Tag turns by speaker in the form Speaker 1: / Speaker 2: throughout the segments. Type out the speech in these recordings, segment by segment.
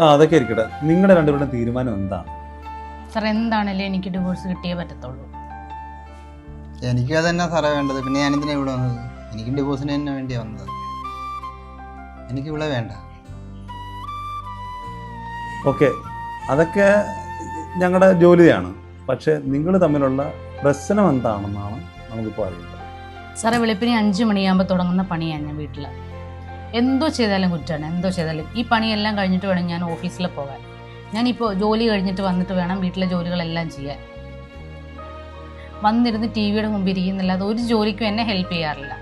Speaker 1: ആ അതൊക്കെ ഇരിക്കട്ടെ. നിങ്ങളുടെ രണ്ടുപേരുടെ തീരുമാനം എന്താണ്?
Speaker 2: സാർ എന്താണല്ലേ എനിക്ക് ഡിവോഴ്സ് കിട്ടിയേ പറ്റത്തുള്ളൂ?
Speaker 3: എനിക്ക് അതന്നെ തന്നെ സാറേ വേണ്ടത്. പിന്നെ ഞാൻ എന്തിനാ ഇവിടെ വന്നത്. എനിക്കും ഡിവോഴ്സിന് തന്നെ വേണ്ടിയാ വന്നത്. എനിക്ക് ഇവിടെ വേണ്ട.
Speaker 1: ഓക്കെ. അതൊക്കെ ഞങ്ങളുടെ ജോലിയാണ്. പക്ഷേ നിങ്ങൾ തമ്മിലുള്ള പ്രശ്നം എന്താണെന്നാണ് നമുക്കിപ്പോൾ അറിയേണ്ടത്.
Speaker 2: സാറേ വെളുപ്പിന് അഞ്ച് മണിയാകുമ്പോൾ തുടങ്ങുന്ന പണിയാണ് ഞാൻ വീട്ടിൽ എന്തോ ചെയ്താലും കുറ്റമാണ് എന്തോ ചെയ്താലും. ഈ പണിയെല്ലാം കഴിഞ്ഞിട്ട് വേണം ഞാൻ ഓഫീസിൽ പോകാൻ. ഞാനിപ്പോൾ ജോലി കഴിഞ്ഞിട്ട് വന്നിട്ട് വേണം വീട്ടിലെ ജോലികളെല്ലാം ചെയ്യാൻ. വന്നിരുന്ന് ടി വിയുടെ മുമ്പിൽ ഇരിക്കുന്നില്ലാതെ ഒരു ജോലിക്കും എന്നെ ഹെൽപ്പ് ചെയ്യാറില്ല.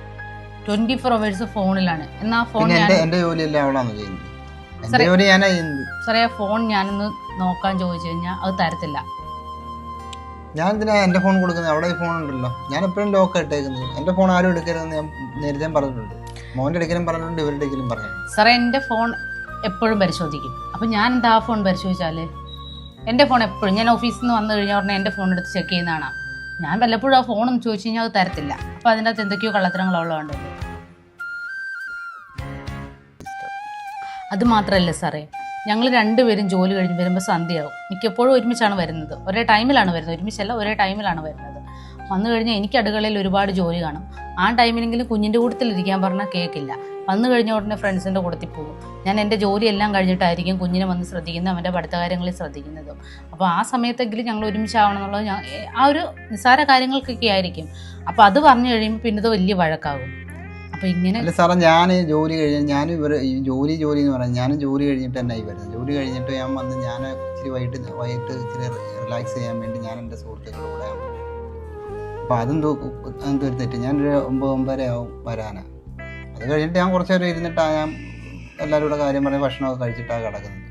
Speaker 2: ട്വന്റി ഫോർ അവേഴ്സ് ഫോണിലാണ്. എന്നാ ഫോൺ സാറേ- ആ ഫോൺ ഞാനൊന്ന് നോക്കാൻ ചോദിച്ചു കഴിഞ്ഞാൽ അത് തരത്തില്ല.
Speaker 3: ഞാൻ എന്തിനാ എന്റെ ഫോൺ കൊടുക്കുന്നത്? അവിടെ ഫോൺ ഉണ്ടല്ലോ. ഞാൻ എപ്പോഴും ലോക്ക് ഇട്ടേക്കുന്നത്. എന്റെ ഫോൺ ആരും എടുക്കരുതെന്ന് ഞാൻ നേരത്തെ പറഞ്ഞിട്ടുണ്ട്.
Speaker 2: സാറേ എന്റെ ഫോൺ എപ്പോഴും പരിശോധിക്കും. അപ്പം ഞാൻ എന്താ ആ ഫോൺ പരിശോധിച്ചാൽ എന്റെ ഫോൺ എപ്പോഴും ഞാൻ ഓഫീസിൽ നിന്ന് വന്നു കഴിഞ്ഞാൽ ഉടനെ എന്റെ ഫോൺ എടുത്ത് ചെക്ക് ചെയ്യുന്നതാണ് ഞാൻ വല്ലപ്പോഴും ആ ഫോണും ചോദിച്ചു കഴിഞ്ഞാൽ അത് തരത്തില്ല. അപ്പം അതിന്റെ അകത്ത് എന്തൊക്കെയോ കള്ളത്തരങ്ങൾ ഉള്ളതുകൊണ്ട് അത് മാത്രമല്ല സാറേ ഞങ്ങൾ രണ്ടുപേരും ജോലി കഴിഞ്ഞ് വരുമ്പോൾ സന്ധ്യയാവും. മിക്കപ്പോഴും ഒരുമിച്ചാണ് വരുന്നത്. ഒരേ ടൈമിലാണ് വരുന്നത്. ഒരുമിച്ചല്ല ഒരേ ടൈമിലാണ് വരുന്നത്. വന്നു കഴിഞ്ഞാൽ എനിക്ക് അടുക്കളയിൽ ഒരുപാട് ജോലി കാണും. ആ ടൈമിലെങ്കിലും കുഞ്ഞിന്റെ കൂട്ടത്തിൽ ഇരിക്കാൻ പറഞ്ഞാൽ കേൾക്കില്ല വന്നു കഴിഞ്ഞ ഉടനെ ഫ്രണ്ട്സിന്റെ കൂട്ടത്തിൽ പോകും. ഞാൻ എന്റെ ജോലിയെല്ലാം കഴിഞ്ഞിട്ടായിരിക്കും കുഞ്ഞിനെ വന്ന് ശ്രദ്ധിക്കുന്നത് അവന്റെ പഠിത്ത കാര്യങ്ങളിൽ ശ്രദ്ധിക്കുന്നതും. അപ്പോൾ ആ സമയത്തെങ്കിലും ഞങ്ങൾ ഒരുമിച്ചാവണം എന്നുള്ളത് ഞാൻ ആ ഒരു നിസ്സാര കാര്യങ്ങൾക്കൊക്കെ ആയിരിക്കും. അപ്പോൾ അത് പറഞ്ഞു കഴിയുമ്പോൾ പിന്നെ ഇത് വലിയ വഴക്കാകും. അപ്പോൾ ഇങ്ങനെ
Speaker 3: അല്ല സാറേ ഞാൻ ജോലി കഴിഞ്ഞ് ഞാൻ ഇവർ ജോലി ജോലി എന്ന് പറഞ്ഞാൽ ഞാനും ജോലി കഴിഞ്ഞിട്ട് തന്നെ വരുന്നത്. ജോലി കഴിഞ്ഞിട്ട് ഞാൻ വന്ന് ഞാൻ ഇച്ചിരി വൈകിട്ട് വൈകിട്ട് ഇച്ചിരി റിലാക്സ് ചെയ്യാൻ വേണ്ടി ഞാൻ എന്റെ സുഹൃത്തുക്കളുടെ കൂടെ അപ്പോൾ അതും എന്തോ ഒരു തെറ്റ്. ഞാനൊരു ഒമ്പത് ഒമ്പതര ആവും വരാനാണ് അത് കഴിഞ്ഞിട്ട് ഞാൻ കുറച്ച് നേരം ഇരുന്നിട്ടാണ് ഞാൻ എല്ലാവരും കൂടെ കാര്യം പറഞ്ഞ് ഭക്ഷണമൊക്കെ കഴിച്ചിട്ടാണ് കിടക്കുന്നത്.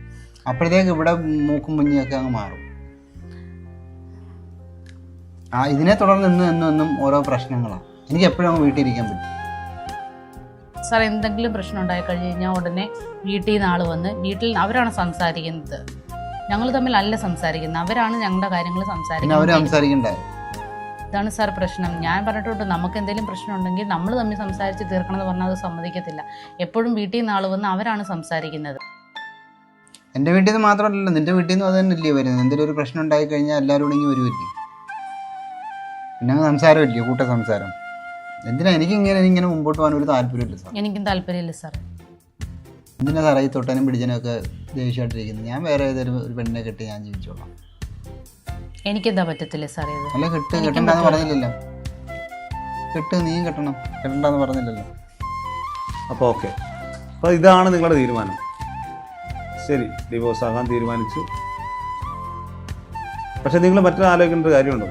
Speaker 3: അപ്പോഴത്തേക്ക് ഇവിടെ മൂക്കും മുഞ്ഞിയൊക്കെ അങ്ങ് മാറും. ആ ഇതിനെ തുടർന്ന് ഇന്നും എന്നും എന്നും ഓരോ പ്രശ്നങ്ങളാണ് എനിക്ക് എപ്പോഴും അങ്ങ് വീട്ടിലിരിക്കാൻ പറ്റും.
Speaker 2: സാർ എന്തെങ്കിലും പ്രശ്നം ഉണ്ടായി കഴിഞ്ഞ് കഴിഞ്ഞാൽ ഉടനെ വീട്ടിൽ നിന്ന് ആൾ വന്ന് വീട്ടിൽ അവരാണ് സംസാരിക്കുന്നത്. ഞങ്ങൾ തമ്മിൽ അല്ല സംസാരിക്കുന്നത്. അവരാണ് ഞങ്ങളുടെ കാര്യങ്ങൾ
Speaker 3: അവർ
Speaker 2: സംസാരിക്കുന്നത്. ഇതാണ് സാർ പ്രശ്നം. ഞാൻ പറഞ്ഞിട്ടുണ്ട് നമുക്ക് എന്തെങ്കിലും പ്രശ്നമുണ്ടെങ്കിൽ നമ്മൾ തമ്മിൽ സംസാരിച്ച് തീർക്കണം എന്ന് പറഞ്ഞാൽ അത് സമ്മതിക്കത്തില്ല. എപ്പോഴും വീട്ടിൽ നിന്ന് ആൾ വന്ന് അവരാണ് സംസാരിക്കുന്നത്.
Speaker 3: എന്റെ വീട്ടിൽ നിന്ന് മാത്രമല്ലല്ലോ നിന്റെ വീട്ടിൽ നിന്നും അത് തന്നെയല്ലേ വരുന്നത്? എന്തെങ്കിലും ഒരു പ്രശ്നം ഉണ്ടായി കഴിഞ്ഞാൽ എല്ലാവരും ഇങ്ങനെ ഇങ്ങ് വരുമല്ലേ പിന്നെ അങ്ങ് സംസാരമില്ലയോ കൂട്ട സംസാരം? എന്തിനാ എനിക്ക് ഇങ്ങനെ ഇങ്ങനെ മുമ്പോട്ട് പോകാൻ ഒരു താല്പര്യമില്ല സാർ.
Speaker 2: എനിക്കും താല്പര്യമില്ല സാർ.
Speaker 3: എന്തിനാ സാറേ ഈ തൊട്ടനും പിടിച്ചനൊക്കെ ദേഷ്യമായിട്ടിരിക്കുന്നത്? ഞാൻ വേറെ ഏതൊരു ഒരു പെണ്ണിനെ കെട്ടി ഞാൻ ജീവിച്ചോളാം.
Speaker 2: എനിക്കെന്താ പറ്റത്തില്ല സാറേ ഇത്
Speaker 3: അല്ല കെട്ട് കെട്ടണ്ടെന്ന് പറഞ്ഞില്ലല്ലോ. കെട്ട് നീയും കെട്ടണം. കെട്ടണ്ടെന്ന് പറഞ്ഞില്ലല്ലോ.
Speaker 1: അപ്പോൾ ഓക്കെ. അപ്പോൾ ഇതാണ് നിങ്ങളുടെ തീരുമാനം. ശരി ഡിവോഴ്സ് ആകാൻ തീരുമാനിച്ചു. പക്ഷെ നിങ്ങൾ മറ്റൊരു ആലോചിക്കേണ്ട ഒരു കാര്യമുണ്ടോ?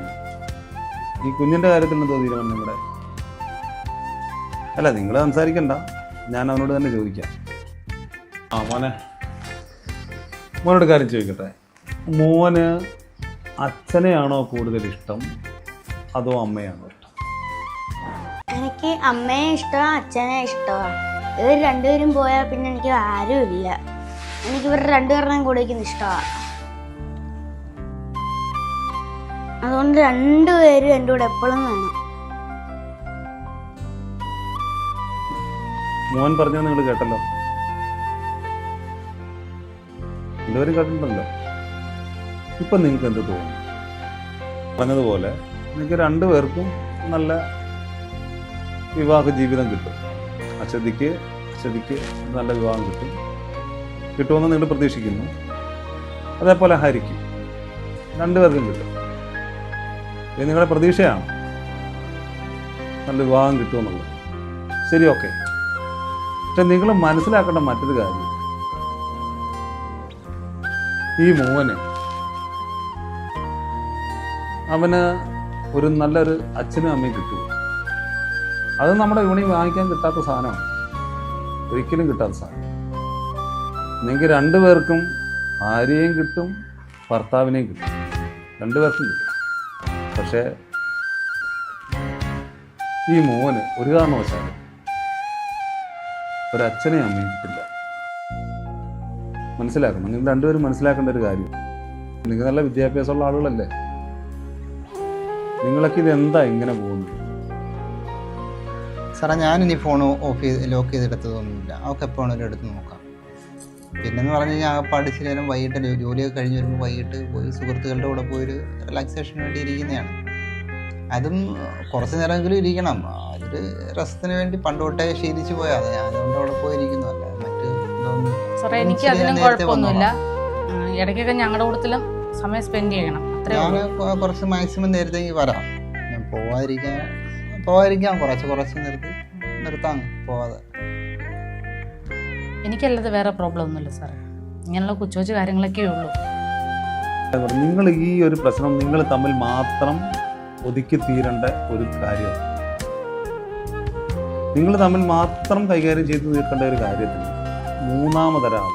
Speaker 1: ഈ കുഞ്ഞിന്റെ കാര്യത്തിൽ എന്തോ തീരുമാനം നിങ്ങളുടെ അല്ല നിങ്ങൾ സംസാരിക്കണ്ട. ഞാൻ അവനോട് തന്നെ ചോദിക്കാം. ആ മോനെ. മോനോട് കാര്യം ചോദിക്കട്ടെ? മോന് അച്ഛനെയാണോ കൂടുതൽ ഇഷ്ടം? അതോ അമ്മയാണോ ഇഷ്ടം?
Speaker 4: എനിക്ക് അമ്മയെ ഇഷ്ടമാണ് അച്ഛനെ ഇഷ്ടമാണ് ഇവർ രണ്ടുപേരും പോയാൽ പിന്നെ എനിക്ക് ആരുമില്ല. എനിക്ക് ഇവർ രണ്ടുപേരുടെയും കൂടെ ഇഷ്ടമാണ്. അതുകൊണ്ട് രണ്ടുപേരും എന്റെ കൂടെ എപ്പോഴും വേണം.
Speaker 1: മോൻ പറഞ്ഞാൽ നിങ്ങൾ കേട്ടല്ലോ. എല്ലാവരും കേട്ടിട്ടുണ്ടല്ലോ. ഇപ്പം നിങ്ങൾക്ക് എന്ത് തോന്നുന്നു? പറഞ്ഞതുപോലെ നിങ്ങൾക്ക് രണ്ടുപേർക്കും നല്ല വിവാഹ ജീവിതം കിട്ടും. അശ്വതിക്ക് അശ്വതിക്ക് നല്ല വിവാഹം കിട്ടും. കിട്ടുമെന്ന് നിങ്ങൾ പ്രതീക്ഷിക്കുന്നു. അതേപോലെ ഹരിക്കും രണ്ടുപേർക്കും കിട്ടും. ഇത് നിങ്ങളുടെ പ്രതീക്ഷയാണ്. നല്ല വിവാഹം കിട്ടുമെന്നുള്ളത്. ശരി ഓക്കെ. പക്ഷെ നിങ്ങൾ മനസ്സിലാക്കേണ്ട മറ്റൊരു കാര്യം. ഈ മോന് അവന് ഒരു നല്ലൊരു അച്ഛനും അമ്മയും കിട്ടും. അത് നമ്മുടെ യൂണി വാങ്ങിക്കാൻ കിട്ടാത്ത സാധനമാണ്. ഒരിക്കലും കിട്ടാത്ത സാധനം. നിങ്ങൾക്ക് രണ്ടു പേർക്കും ഭാര്യയും കിട്ടും ഭർത്താവിനെയും കിട്ടും. രണ്ടു പേർക്കും കിട്ടും. പക്ഷേ ഈ മോന് ഒരു കാരണവശാലും ഒരച്ഛനെയും അമ്മയും കിട്ടില്ല. മനസ്സിലാക്കണം. നിങ്ങൾ രണ്ടുപേരും മനസ്സിലാക്കേണ്ട ഒരു കാര്യം നിങ്ങൾ നല്ല വിദ്യാഭ്യാസമുള്ള ആളുകളല്ലേ? നിങ്ങളൊക്കെ ഇത് എന്താ ഇങ്ങനെ പോകുന്നത്?
Speaker 3: സാറേ ഞാനിനി ഫോൺ ഓഫ് ചെയ്ത് ലോക്ക് ചെയ്തെടുത്തതൊന്നുമില്ല. അവൾക്ക് എപ്പോൾ വേണമെങ്കിലും എടുത്ത് നോക്കാം. പിന്നെന്ന് പറഞ്ഞു കഴിഞ്ഞാൽ ആ പഠിച്ചു നേരം വൈകിട്ട് ജോലിയൊക്കെ കഴിഞ്ഞ് വരുമ്പോൾ വൈകിട്ട് പോയി സുഹൃത്തുക്കളുടെ കൂടെ പോയി ഒരു റിലാക്സേഷന് വേണ്ടി ഇരിക്കുന്നതാണ്. അതും കുറച്ച് നേരമെങ്കിലും ഇരിക്കണം. അതൊരു രസത്തിന് വേണ്ടി പണ്ടോട്ടേ ശീലിച്ച് ശീലിച്ചു പോയാൽ അത് അതുകൊണ്ട് അവിടെ പോയിരിക്കുന്നു. അല്ല മറ്റ്
Speaker 2: സാറേ എനിക്ക് അതിനും കുഴപ്പമൊന്നുമില്ല. ഇടയ്ക്കൊക്കെ ഞങ്ങളുടെ കൂടുതലും സമയം സ്പെൻഡ് ചെയ്യണം.
Speaker 3: ഞാൻ കുറച്ച് മാക്സിമം നേരത്തേക്ക് വരാം. ഞാൻ പോവാതിരിക്കാൻ പോവാതിരിക്കാം കുറച്ച് കുറച്ച് നിർത്തി നിർത്താം പോവാതെ.
Speaker 2: എനിക്കല്ലാതെ വേറെ പ്രോബ്ലം ഒന്നുമില്ല സാറേ ഇങ്ങനെയുള്ള കൊച്ചു കൊച്ചു കാര്യങ്ങളൊക്കെ ഉള്ളൂ.
Speaker 1: നിങ്ങൾ ഈ ഒരു പ്രശ്നം നിങ്ങൾ തമ്മിൽ മാത്രം ഒതുക്കി തീരേണ്ട ഒരു കാര്യമാണ് നിങ്ങൾ തമ്മിൽ മാത്രം കൈകാര്യം ചെയ്ത് തീർക്കേണ്ട ഒരു കാര്യത്തിന് മൂന്നാമതൊരാൾ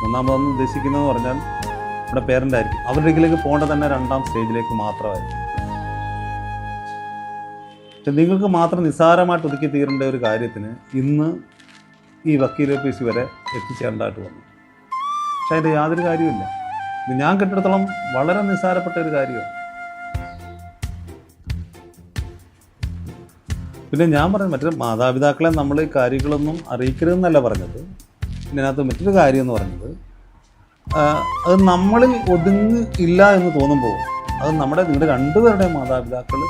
Speaker 1: മൂന്നാമതെന്ന് ഉദ്ദേശിക്കുന്നതെന്ന് പറഞ്ഞാൽ നമ്മുടെ പേരന്റ് ആയിരിക്കും അവരുടെ ഇതിലേക്ക് പോകേണ്ട തന്നെ രണ്ടാം സ്റ്റേജിലേക്ക് മാത്രമായിരിക്കും. പക്ഷെ നിങ്ങൾക്ക് മാത്രം നിസ്സാരമായിട്ട് ഒതുക്കി തീരേണ്ട ഒരു കാര്യത്തിന് ഇന്ന് ഈ വക്കീൽ ഓഫീസ് വരെ എത്തിച്ചേരേണ്ടതായിട്ട് വന്നു. പക്ഷെ അതിന്റെ യാതൊരു കാര്യമില്ല ഇത് ഞാൻ കെട്ടിടത്തോളം വളരെ നിസ്സാരപ്പെട്ട ഒരു കാര്യമാണ്. പിന്നെ ഞാൻ പറഞ്ഞത് മറ്റേ മാതാപിതാക്കളെ നമ്മൾ ഈ കാര്യങ്ങളൊന്നും അറിയിക്കരുതെന്നല്ല പറഞ്ഞത്. പിന്നെ അതിനകത്ത് മറ്റൊരു കാര്യം എന്ന് പറഞ്ഞത് അത് നമ്മളിൽ ഒതുങ്ങി ഇല്ല എന്ന് തോന്നുമ്പോൾ അത് നമ്മുടെ നിങ്ങളുടെ രണ്ടുപേരുടെയും മാതാപിതാക്കൾ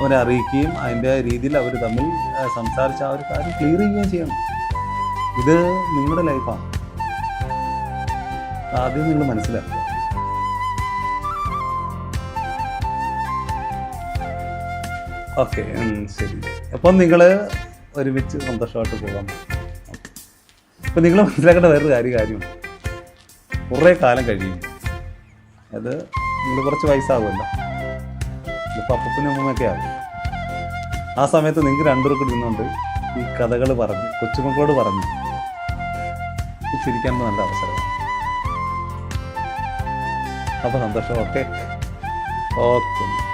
Speaker 1: അവരെ അറിയിക്കുകയും അതിന്റെ രീതിയിൽ അവർ തമ്മിൽ സംസാരിച്ച് ആ ഒരു കാര്യം ക്ലിയർ ചെയ്യുകയും ചെയ്യണം. ഇത് നിങ്ങളുടെ ലൈഫാണ് ആദ്യം നിങ്ങൾ മനസ്സിലാക്കുക. ഓക്കെ ശരി. അപ്പം നിങ്ങൾ ഒരുമിച്ച് സന്തോഷമായിട്ട് പോകാം. അപ്പം നിങ്ങൾ മനസ്സിലാക്കേണ്ട വേറൊരു കാര്യം കാര്യമുണ്ട്. കുറേ കാലം കഴിഞ്ഞു. അത് നിങ്ങൾ കുറച്ച് വയസ്സാകുമല്ലോ ഇതിപ്പോൾ അപ്പനും അമ്മയൊക്കെ ആകും ആ സമയത്ത് നിങ്ങൾക്ക് രണ്ടുപേർക്കും ഇരുന്നുകൊണ്ട് ഈ കഥകൾ പറഞ്ഞ് കൊച്ചുമക്കളോട് പറഞ്ഞ്. ചിരിക്കാൻ നല്ല അവസരമാണ്. അപ്പോൾ സന്തോഷം. ഓക്കെ. ഓക്കെ.